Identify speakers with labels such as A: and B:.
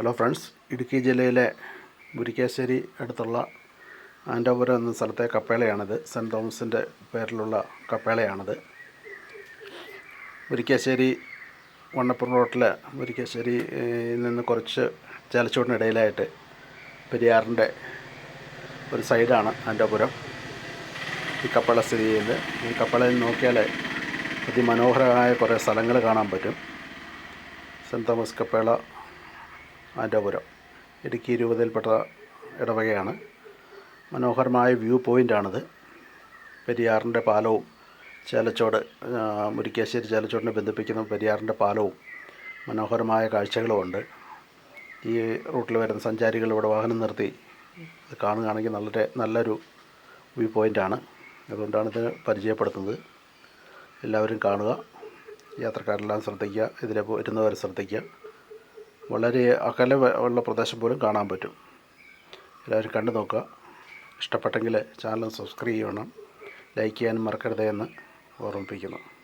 A: Hello friends Idukki ജില്ലയിലെ മുരിക്കാശ്ശേരി അടുത്തുള്ള ആൻഡോപുരം എന്ന സ്ഥലത്തെ കപ്പേളയാണിത്. സെന്റ് തോമസിന്റെ പേരിലുള്ള കപ്പേളയാണിത്. മുരിക്കാശ്ശേരി വണ്ണപ്പുറം റോട്ടിൽ മുരിക്കാശ്ശേരിയിൽ നിന്ന് കുറച്ച് ചേലച്ചൂടിനിടയിലായിട്ട് പെരിയാറിന്റെ ഒരു സൈഡാണ് ആൻഡോപുരം ഈ കപ്പള സ്ഥിതി ചെയ്യുന്നത്. ഈ കപ്പളയിൽ നോക്കിയാൽ അതിമനോഹരമായ കുറേ സ്ഥലങ്ങൾ കാണാൻ പറ്റും. സെന്റ് തോമസ് കപ്പേള ആൻഡോപുരം ഇടുക്കി രൂപതയിൽപ്പെട്ട ഇടവകയാണ്. മനോഹരമായ വ്യൂ പോയിന്റാണിത് പെരിയാറിന്റെ പാലവും ചേലച്ചോട് മുരിക്കാശ്ശേരി ചേലച്ചോടിനെ ബന്ധിപ്പിക്കുന്ന പെരിയാറിന്റെ പാലവും മനോഹരമായ കാഴ്ചകളുമുണ്ട്. ഈ റൂട്ടിൽ വരുന്ന സഞ്ചാരികൾ ഇവിടെ വാഹനം നിർത്തി ഇത് കാണുകയാണെങ്കിൽ വളരെ നല്ലൊരു വ്യൂ പോയിന്റാണ് അതുകൊണ്ടാണ് ഇത് പരിചയപ്പെടുത്തുന്നത്. എല്ലാവരും കാണുക. യാത്രക്കാരെല്ലാം ശ്രദ്ധിക്കുക. ഇതിലെ വരുന്നവർ ശ്രദ്ധിക്കുക. വളരെ അകലെ ഉള്ള പ്രദേശം പോലും കാണാൻ പറ്റും. എല്ലാവരും കണ്ടു നോക്കുക. ഇഷ്ടപ്പെട്ടെങ്കിൽ ചാനൽ സബ്സ്ക്രൈബ് ചെയ്യണം. ലൈക്ക് ചെയ്യാനും മറക്കരുതേ എന്ന് ഓർമ്മിപ്പിക്കുന്നു.